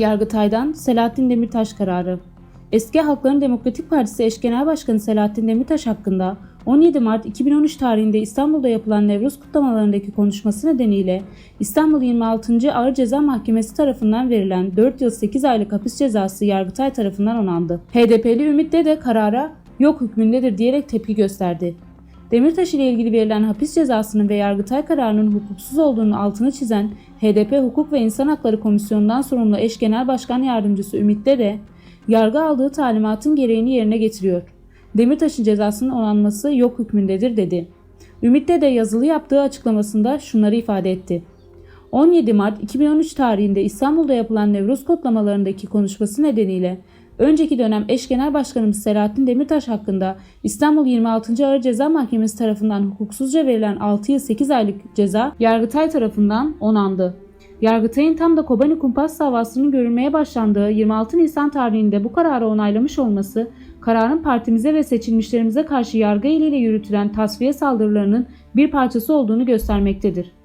Yargıtay'dan Selahattin Demirtaş kararı. Eski Halkların Demokratik Partisi eş genel başkanı Selahattin Demirtaş hakkında 17 Mart 2013 tarihinde İstanbul'da yapılan Nevruz kutlamalarındaki konuşması nedeniyle İstanbul 26. Ağır Ceza Mahkemesi tarafından verilen 4 yıl 8 aylık hapis cezası Yargıtay tarafından onandı. HDP'li Ümit de karara yok hükmündedir diyerek tepki gösterdi. Demirtaş ile ilgili verilen hapis cezasının ve Yargıtay kararının hukuksuz olduğunu altını çizen HDP Hukuk ve İnsan Hakları Komisyonu'ndan sorumlu eş genel başkan yardımcısı Ümit de yargı aldığı talimatın gereğini yerine getiriyor. Demirtaş'ın cezasının onanması yok hükmündedir dedi. Ümit de yazılı yaptığı açıklamasında şunları ifade etti. 17 Mart 2013 tarihinde İstanbul'da yapılan Nevruz kutlamalarındaki konuşması nedeniyle önceki dönem eş genel başkanımız Selahattin Demirtaş hakkında İstanbul 26. Ağır Ceza Mahkemesi tarafından hukuksuzca verilen 6 yıl 8 aylık ceza Yargıtay tarafından onandı. Yargıtay'ın tam da Kobani Kumpas davasının görülmeye başlandığı 26 Nisan tarihinde bu kararı onaylamış olması, kararın partimize ve seçilmişlerimize karşı yargı eliyle yürütülen tasfiye saldırılarının bir parçası olduğunu göstermektedir.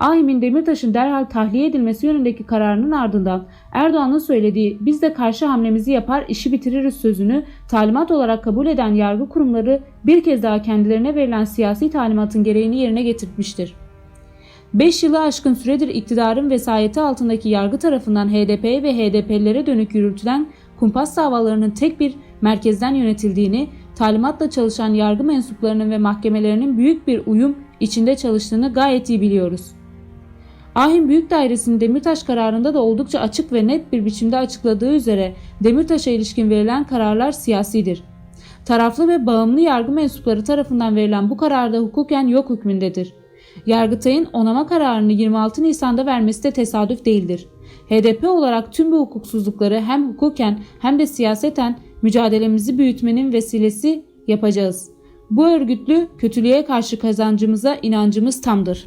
Ahim'in Demirtaş'ın derhal tahliye edilmesi yönündeki kararının ardından Erdoğan'ın söylediği biz de karşı hamlemizi yapar işi bitiririz sözünü talimat olarak kabul eden yargı kurumları bir kez daha kendilerine verilen siyasi talimatın gereğini yerine getirmiştir. 5 yılı aşkın süredir iktidarın vesayeti altındaki yargı tarafından HDP'ye ve HDP'lilere dönük yürütülen kumpas davalarının tek bir merkezden yönetildiğini, talimatla çalışan yargı mensuplarının ve mahkemelerinin büyük bir uyum içinde çalıştığını gayet iyi biliyoruz. Ahim Büyük Dairesi'nin Demirtaş kararında da oldukça açık ve net bir biçimde açıkladığı üzere Demirtaş'a ilişkin verilen kararlar siyasidir. Taraflı ve bağımlı yargı mensupları tarafından verilen bu kararda hukuken yok hükmündedir. Yargıtay'ın onama kararını 26 Nisan'da vermesi de tesadüf değildir. HDP olarak tüm bu hukuksuzlukları hem hukuken hem de siyaseten mücadelemizi büyütmenin vesilesi yapacağız. Bu örgütlü kötülüğe karşı kazancımıza inancımız tamdır.